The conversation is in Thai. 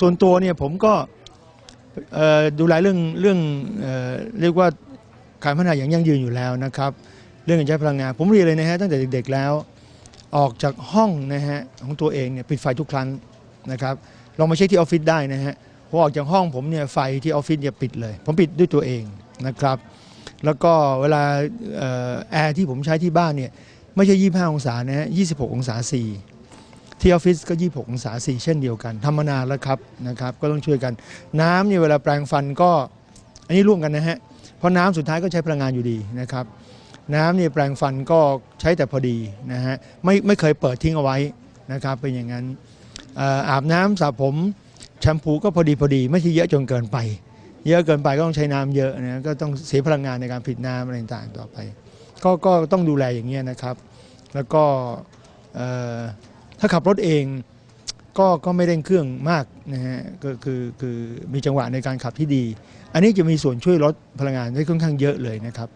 ส่วนตัวเนี่ยผมก็ดูแลเรื่องเรื่องเอเรียกว่าการพัฒนาอย่างยั่งยืนอยู่แล้วนะครับ เรื่องการใช้พลังงานผมเรียนเลยนะฮะตั้งแต่เด็กๆแล้ว ออกจากห้องนะฮะของตัวเองเนี่ยปิดไฟทุกครั้งนะครับลองมาเช็คที่ออฟฟิศได้นะฮะพอออกจากห้องผมเนี่ยไฟที่ออฟฟิศเนี่ยปิดเลย ผมปิดด้วยตัวเองนะครับ แล้วก็เวลาออแอร์ที่ผมใช้ที่บ้านเนี่ยไม่ใช่ 25 องศานะฮะ26 องศา 4 ที่ออฟฟิศก็ 26 องศา4เช่นเดียวกันทำมานานแล้วครับนะครับ ก็ต้องช่วยกัน น้ำเนี่ยเวลาแปรงฟันก็ อันนี้ร่วมกันนะฮะ เพราะน้ำสุดท้ายก็ใช้พลังงานอยู่ดีนะครับ น้ำเนี่ยแปรงฟันก็ใช้แต่พอดีนะฮะ ไม่ไม่เคยเปิดทิ้งเอาไว้นะครับ เป็นอย่างนั้น อาบน้ำสระผมแชมพูก็พอดีพอดี ไม่ใช่เยอะจนเกินไป เยอะเกินไปก็ต้องใช้น้ำเยอะนะก็ต้องเสียพลังงานในการผลิตน้ำอะไรต่างๆต่อไป ก็ก็ต้องดูแลอย่างเงี้ยนะครับ แล้วก็ ถ้าขับรถเองก็ก็ไม่เร่งเครื่องมากนะฮะก็คือคือมีจังหวะในการขับที่ดี อันนี้จะมีส่วนช่วยลดพลังงานได้ค่อนข้างเยอะเลยนะครับ